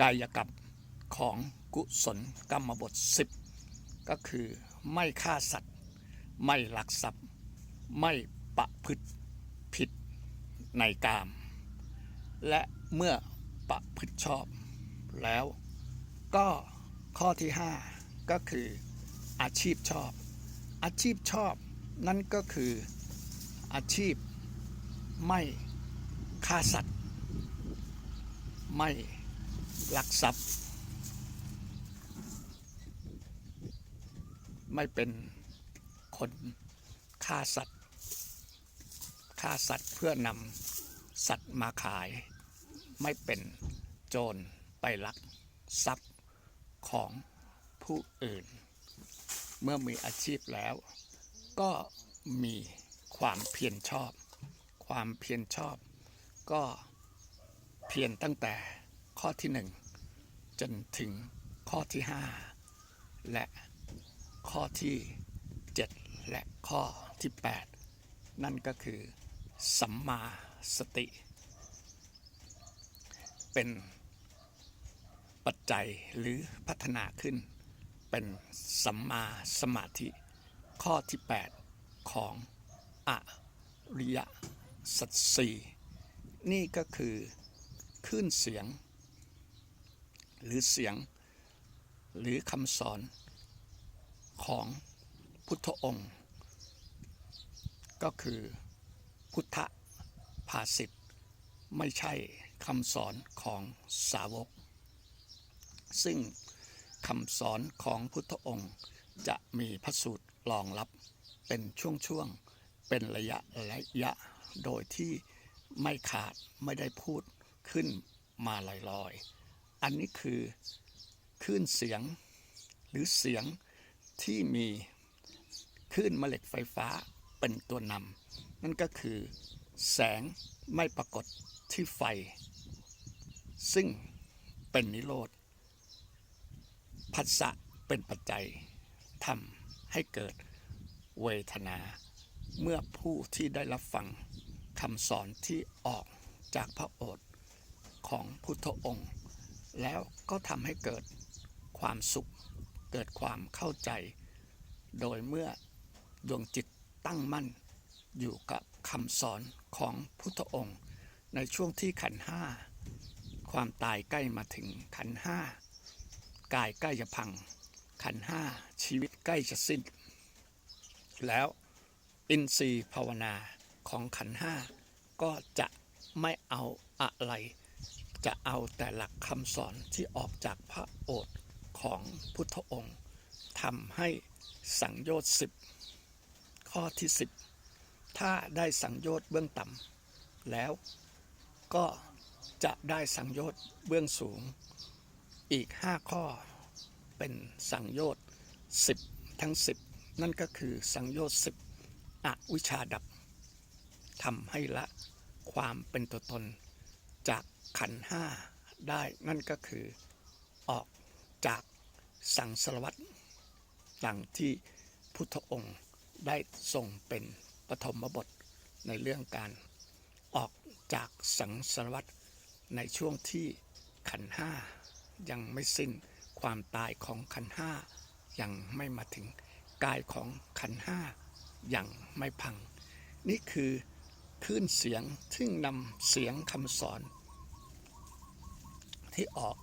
กายกรรมของกุศลกรรมบท 10 ก็คือไม่ฆ่าสัตว์ ไม่ลักทรัพย์ ไม่ประพฤติผิดในกาม และเมื่อประพฤติชอบแล้วก็ข้อที่ 5 ก็คืออาชีพชอบ อาชีพชอบนั่นก็คืออาชีพไม่ฆ่าสัตว์ ไม่ ลักทรัพย์ ไม่เป็นคนฆ่าสัตว์ฆ่าสัตว์เพื่อนำสัตว์มาขาย ไม่เป็นโจรไปลักทรัพย์ของผู้อื่น เมื่อมีอาชีพแล้ว ก็มีความเพียรชอบ ความเพียรชอบ ก็เพียรตั้งแต่ ข้อที่หนึ่งจนถึงข้อที่ห้าและข้อที่เจ็ดและข้อที่แปดนั่นก็คือ สัมมาสติ เป็นปัจจัยหรือพัฒนาขึ้น เป็นสัมมาสมาธิ ข้อที่ 8 ของอริยสัจสี่นี่ก็คือคลื่นเสียง หรือเสียง หรือคำสอนของพุทธองค์ ก็คือพุทธภาษิตไม่ใช่คำสอนของสาวก ซึ่งคำสอนของพุทธองค์จะมีพระสูตรรองรับเป็นช่วงๆ เป็นระยะระยะ โดยที่ไม่ขาดไม่ได้พูดขึ้นมาลอยๆ อันนี้คือคลื่นเสียงหรือเสียงที่มีคลื่นแม่เหล็กไฟฟ้าเป็นตัวนำนั่นก็คือแสงไม่ปรากฏที่ไฟ ซึ่งเป็นนิโรธผัสสะเป็นปัจจัยทำให้เกิดเวทนา เมื่อผู้ที่ได้รับฟังคำสอนที่ออกจากพระโอษฐ์ของพุทธองค์ แล้วก็ทำให้เกิดความสุข เกิดความเข้าใจ โดยเมื่อดวงจิตตั้งมั่น อยู่กับคำสอนของพุทธองค์ ในช่วงที่ขันห้า ความตายใกล้มาถึงขันห้ากายใกล้จะพัง ขันห้าชีวิตใกล้จะสิ้น แล้วอินทรีย์ภาวนาของขันห้าก็จะไม่เอาอะไร จะเอาแต่หลักคำสอนที่ออกจากพระโอษฐ์ของพุทธองค์ทำให้สังโยชน์สิบข้อที่สิบถ้าได้สังโยชน์เบื้องต่ำแล้วก็จะได้สังโยชน์เบื้องสูงอีกห้าข้อเป็นสังโยชน์สิบทั้งสิบนั่นก็คือสังโยชน์สิบอวิชชาดับทำให้ละความเป็นตัวตน จากขันห้าได้นั่นก็คือออกจากสังสารวัตรดังที่พุทธองค์ได้ทรงเป็นปฐมบทในเรื่องการออกจากสังสารวัตรในช่วงที่ขันห้ายังไม่สิ้นความตายของขันห้ายังไม่มาถึงกายของขันห้ายังไม่พัง นี่คือคลื่นเสียงซึ่งนำเสียงคำสอน ที่ออก